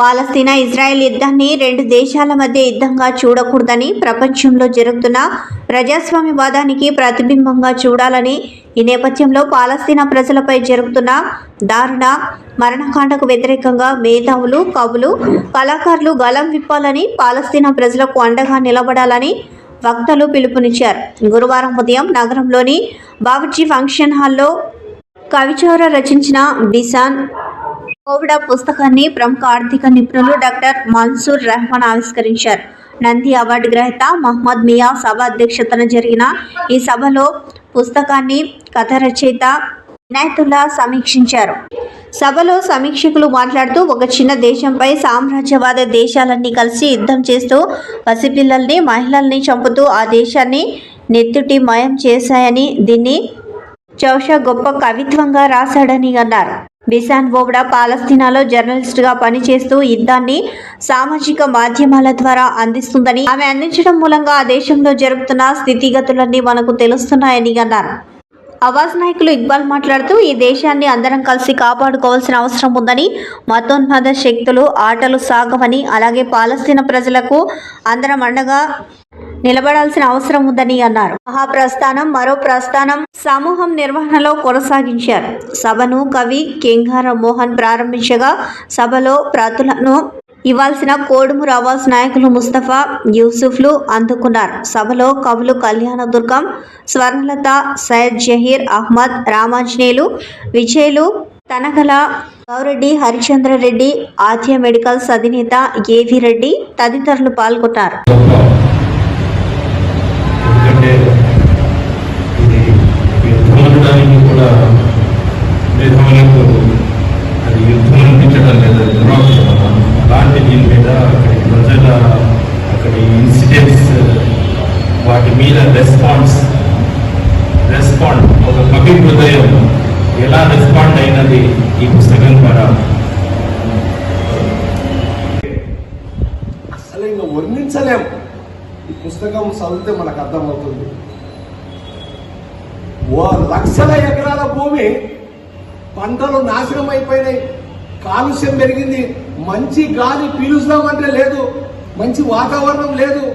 పాలస్తీనా Israel యుద్ధాన్ని రెండు దేశాల మధ్య యుద్ధంగా చూడకూడదని ప్రపంచంలో జరుగుతున్న ప్రజాస్వామ్యవాదానికి ప్రతిబింబంగా చూడాలని ఈ నేపథ్యంలో పాలస్తీనా ప్రజలపై జరుగుతున్న దారుణ మరణకాండకు వ్యతిరేకంగా మేధావులు కవులు కళాకారులు గలం విప్పాలని పాలస్తీనా ప్రజలకు అండగా నిలబడాలని వక్తలు పిలుపునిచ్చారు. గురువారం ఉదయం నగరంలోని బాబుజీ ఫంక్షన్ హాల్లో కవిచౌర రచించిన బిసాన్ కోవిడ పుస్తకాన్ని ప్రముఖ ఆర్థిక నిపుణులు డాక్టర్ మన్సూర్ రెహమాన్ ఆవిష్కరించారు. నంది అవార్డు గ్రహీత మహమ్మద్ మియా సభ అధ్యక్షతన జరిగిన ఈ సభలో పుస్తకాన్ని కథ రచయిత వినాయతుల్లా సమీక్షించారు. సభలో సమీక్షకులు మాట్లాడుతూ ఒక చిన్న దేశంపై సామ్రాజ్యవాద దేశాలన్నీ కలిసి యుద్ధం చేస్తూ పసిపిల్లల్ని మహిళల్ని చంపుతూ ఆ దేశాన్ని నెత్తుటి మయం చేశాయని దీన్ని చౌషా గొప్ప కవిత్వంగా రాశాడని అన్నారు. బిసాన్ బోబ్డా పాలస్తీనాలో జర్నలిస్టుగా పనిచేస్తూ యుద్ధాన్ని సామాజిక మాధ్యమాల ద్వారా అందిస్తుందని ఆమె అందించడం మూలంగా ఆ దేశంలో జరుగుతున్న స్థితిగతులన్నీ మనకు తెలుస్తున్నాయని అన్నారు. అవాజ్ నాయకులు ఇక్బాల్ మాట్లాడుతూ ఈ దేశాన్ని అందరం కలిసి కాపాడుకోవాల్సిన అవసరం ఉందని మతోన్మాద శక్తులు ఆటలు సాగవని అలాగే పాలస్తీన ప్రజలకు అందరం అండగా నిలబడాల్సిన అవసరం ఉందని అన్నారు. మహాప్రస్థానం మరో ప్రస్థానం సమూహం నిర్వహణలో కొనసాగించారు. సభను కవి కింగార మోహన్ ప్రారంభించగా సభలో ప్రతులను ఇవ్వాల్సిన కోడుమూరు అవాస్ నాయకులు ముస్తఫా యూసుఫ్లు అందుకున్నారు. సభలో కవులు కళ్యాణ దుర్గం స్వర్ణలత సయ్యద్ జహీర్ అహ్మద్ రామాంజనేయులు విజయులు తనకల గౌరెడ్డి హరిచంద్రరెడ్డి ఆద్య మెడికల్స్ అధినేత ఏవి రెడ్డి తదితరులు పాల్గొన్నారు. మేధావులకు అది యుద్ధం అనిపించడం లేదు దురాక్షరం అలాంటి దీని మీద అక్కడి ప్రజల అక్కడి ఇన్సిడెంట్స్ వాటి మీద రెస్పాన్స్ రెస్పాండ్ ఒక కవి హృదయం ఎలా రెస్పాండ్ అయినది ఈ పుస్తకం ద్వారా? అసలు ఇంకా వర్ణించలేం. ఈ పుస్తకం చదివితే మనకు అర్థమవుతుంది. ఓ లక్షల ఎకరాల భూమి పంటలు నాశనం అయిపోయినాయి. కాలుష్యం పెరిగింది. మంచి గాలి పీలుస్తామంటే లేదు. మంచి వాతావరణం లేదు.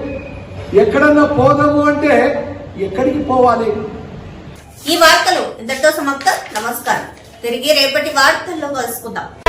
ఎక్కడన్నా పోదాము అంటే ఎక్కడికి పోవాలి? ఈ వార్తలు ఇంతటితో సమాప్తం. నమస్కారం. తిరిగి రేపటి వార్తల్లో కలుసుకుందాం.